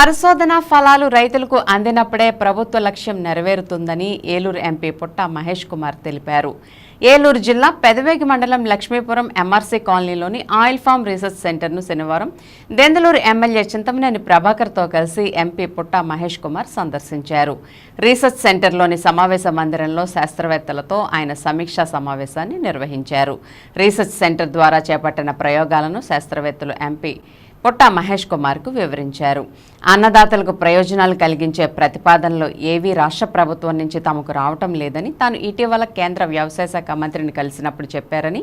పరిశోధన ఫలాలు రైతులకు అందినప్పుడే ప్రభుత్వ లక్ష్యం నెరవేరుతుందని ఏలూరు ఎంపీ పుట్ట మహేష్ కుమార్ తెలిపారు. ఏలూరు జిల్లా పెదవేగి మండలం లక్ష్మీపురం ఎంఆర్సీ కాలనీలోని ఆయిల్ ఫామ్ రీసెర్చ్ సెంటర్ను శనివారం దెందలూరు ఎమ్మెల్యే చింతమనేని ప్రభాకర్తో కలిసి ఎంపీ పుట్ట మహేష్ కుమార్ సందర్శించారు. రీసెర్చ్ సెంటర్లోని సమావేశ మందిరంలో శాస్త్రవేత్తలతో ఆయన సమీక్షా సమావేశాన్ని నిర్వహించారు. రీసెర్చ్ సెంటర్ ద్వారా చేపట్టిన ప్రయోగాలను శాస్త్రవేత్తలు ఎంపీ పుట్ట మహేష్ కుమార్కు వివరించారు. అన్నదాతలకు ప్రయోజనాలు కలిగించే ప్రతిపాదనలు ఏవీ రాష్ట్ర ప్రభుత్వం నుంచి తమకు రావటం లేదని తాను ఇటీవల కేంద్ర వ్యవసాయ శాఖ మంత్రిని కలిసినప్పుడు చెప్పారని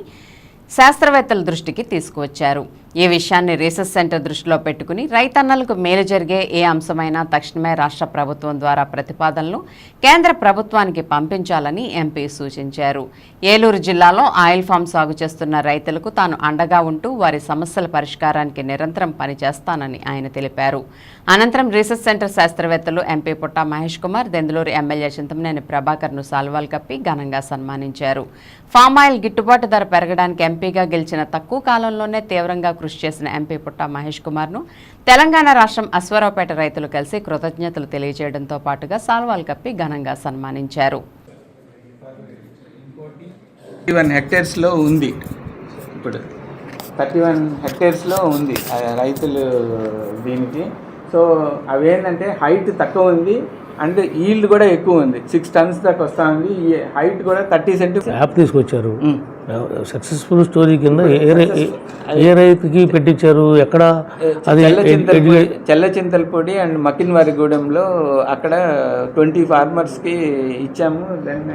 శాస్త్రవేత్తల దృష్టికి తీసుకువచ్చారు. ఈ విషయాన్ని రీసెర్చ్ సెంటర్ దృష్టిలో పెట్టుకుని రైతన్నలకు మేలు జరిగే ఏ అంశమైనా తక్షణమే రాష్ట్ర ప్రభుత్వం ద్వారా ప్రతిపాదనలు కేంద్ర ప్రభుత్వానికి పంపించాలని ఎంపీ సూచించారు. ఏలూరు జిల్లాలో ఆయిల్ ఫామ్ సాగు చేస్తున్న రైతులకు తాను అండగా ఉంటూ వారి సమస్యల పరిష్కారానికి నిరంతరం పనిచేస్తానని ఆయన తెలిపారు. అనంతరం రీసెర్చ్ సెంటర్ శాస్త్రవేత్తలు ఎంపీ పుట్ట మహేష్ కుమార్ దెందులూరు ఎమ్మెల్యే చింతమనేని ప్రభాకర్ను సాల్వాలు కప్పి ఘనంగా సన్మానించారు. ఫామ్ ఆయిల్ గిట్టుబాటు ధర పెరగడానికి ఎంపీగా గెలిచిన తక్కువ కాలంలోనే తీవ్రంగా కృషి చేసిన ఎంపీ పుట్ట మహేష్ కుమార్ను తెలంగాణ రాష్ట్రం అశ్వరావుపేట రైతులు కలిసి కృతజ్ఞతలు తెలియజేయడంతో పాటుగా సాల్వాలు కప్పి ఘనంగా సన్మానించారు. థర్టీ వన్ హెక్టేర్స్లో ఉంది. ఇప్పుడు థర్టీ వన్ హెక్టేర్స్లో ఉంది. రైతులు దీనికి సో అవి ఏంటంటే హైట్ తక్కువ ఉంది అండ్ ఈల్డ్ కూడా ఎక్కువ ఉంది. సిక్స్ టన్స్ దాకా వస్తూ ఉంది. ఈ హైట్ కూడా థర్టీ సెంటీ యాప్ తీసుకొచ్చారు. సక్సెస్ఫుల్ స్టోరీ కింద ఏ రైతుకి పెట్టించారు? ఎక్కడ? అది చెల్ల అండ్ మకిన్వారిగూడెంలో అక్కడ ట్వంటీ ఫార్మర్స్కి ఇచ్చాము. దెన్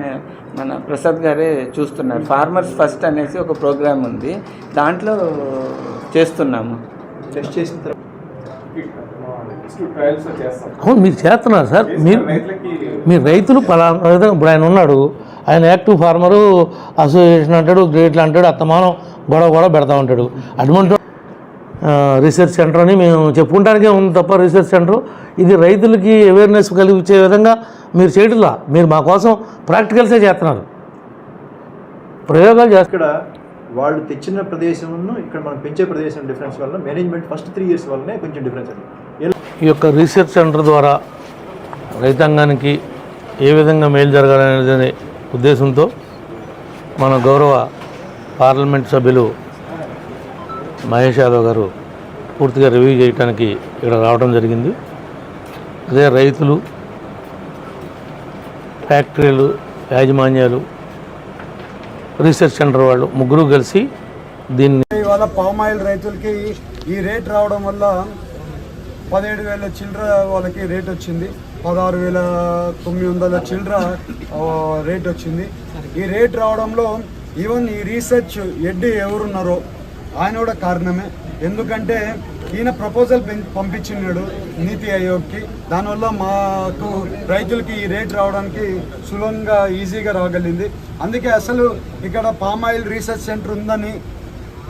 మన ప్రసాద్ గారే చూస్తున్నారు. ఫార్మర్స్ ఫస్ట్ అనేసి ఒక ప్రోగ్రామ్ ఉంది. దాంట్లో చేస్తున్నాము. టెస్ట్ చేసిన తర్వాత అవును మీరు చేస్తున్నారు సార్. మీరు రైతులకి మీ రైతులు పలానా విధంగా ఇప్పుడు ఆయన ఉన్నాడు. ఆయన యాక్టివ్ ఫార్మరు అసోసియేషన్ అంటాడు గ్రేట్లు అంటాడు అత్తమానం గొడవ గొడవ పెడతా ఉంటాడు. అటువంటి రీసెర్చ్ సెంటర్ అని మేము చెప్పుకుంటానికే ఉంది తప్ప రీసెర్చ్ సెంటర్. ఇది రైతులకి అవేర్నెస్ కలిగించే విధంగా మీరు చేయట్లా. మీరు మా కోసం ప్రాక్టికల్సే చేస్తున్నారు. ప్రయోగాలు చేస్తారు వాళ్ళు తెచ్చిన ప్రదేశంను ఇక్కడ మనం పెంచే ప్రదేశం డిఫరెన్స్ వల్ల మేనేజ్మెంట్ ఫస్ట్ త్రీ ఇయర్స్ వల్లనే కొంచెం డిఫరెన్స్ అది ఈ యొక్క రీసెర్చ్ సెంటర్ ద్వారా రైతాంగానికి ఏ విధంగా మేలు జరగాలనే ఉద్దేశంతో మన గౌరవ పార్లమెంట్ సభ్యులు మహేష్ యాదవ్ గారు పూర్తిగా రివ్యూ చేయడానికి ఇక్కడ రావడం జరిగింది. అదే రైతులు ఫ్యాక్టరీలు యాజమాన్యాలు రీసెర్చ్ సెంటర్ వాళ్ళు ముగ్గురు కలిసి దీన్ని ఇవాళ పామ్ ఆయిల్ రైతులకి ఈ రేట్ రావడం వల్ల పదిహేడు వేల చిల్లర వాళ్ళకి రేట్ వచ్చింది. పదహారు వేల తొమ్మిది వందల చిల్లర రేట్ వచ్చింది. ఈ రేట్ రావడంలో ఈవెన్ ఈ రీసెర్చ్ ఎడ్డి ఎవరున్నారో ఆయన కూడా కారణమే. ఎందుకంటే ఈయన ప్రపోజల్ పంపించినాడు నీతి ఆయోగ్కి. దానివల్ల మాకు రైతులకి ఈ రేట్ రావడానికి సులభంగా ఈజీగా రాగలిగింది. అందుకే అసలు ఇక్కడ పామ్ ఆయిల్ రీసెర్చ్ సెంటర్ ఉందని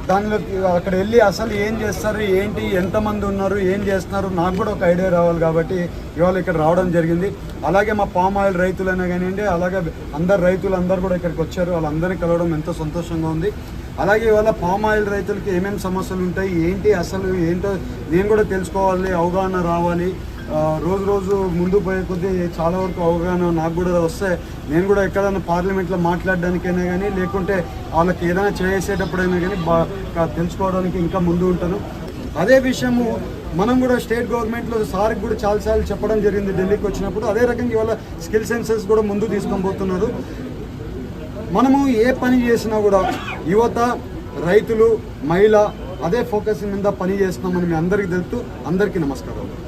దానిలో అక్కడ వెళ్ళి అసలు ఏం చేస్తారు ఏంటి ఎంతమంది ఉన్నారు ఏం చేస్తున్నారు నాకు కూడా ఒక ఐడియా రావాలి కాబట్టి ఇవాళ ఇక్కడ రావడం జరిగింది. అలాగే మా పామ్ ఆయిల్ రైతులైనా కానివ్వండి అలాగే అందరు రైతులు అందరు కూడా ఇక్కడికి వచ్చారు. వాళ్ళందరినీ కలవడం ఎంతో సంతోషంగా ఉంది. అలాగే ఇవాళ పామ్ ఆయిల్ రైతులకి ఏమేమి సమస్యలు ఉంటాయి ఏంటి అసలు ఏంటో నేను కూడా తెలుసుకోవాలి అవగాహన రావాలి. రోజు రోజు ముందు పోయే కొద్దీ చాలా వరకు అవగాహన నాకు కూడా వస్తే నేను కూడా ఎక్కడైనా పార్లమెంట్లో మాట్లాడడానికైనా కానీ లేకుంటే వాళ్ళకి ఏదైనా చేసేటప్పుడైనా కానీ బాగా తెలుసుకోవడానికి ఇంకా ముందు ఉంటాను. అదే విషయము మనం కూడా స్టేట్ గవర్నమెంట్లో సార్కి కూడా చాలాసార్లు చెప్పడం జరిగింది ఢిల్లీకి వచ్చినప్పుడు. అదే రకంగా ఇవాళ స్కిల్ సెన్సెస్ కూడా ముందు తీసుకొని పోతున్నారు. మనము ఏ పని చేసినా కూడా యువత రైతులు మహిళ అదే ఫోకస్ మీద పని చేస్తున్నామని మీ అందరికీ తెలుపుతూ అందరికీ నమస్కారాలు.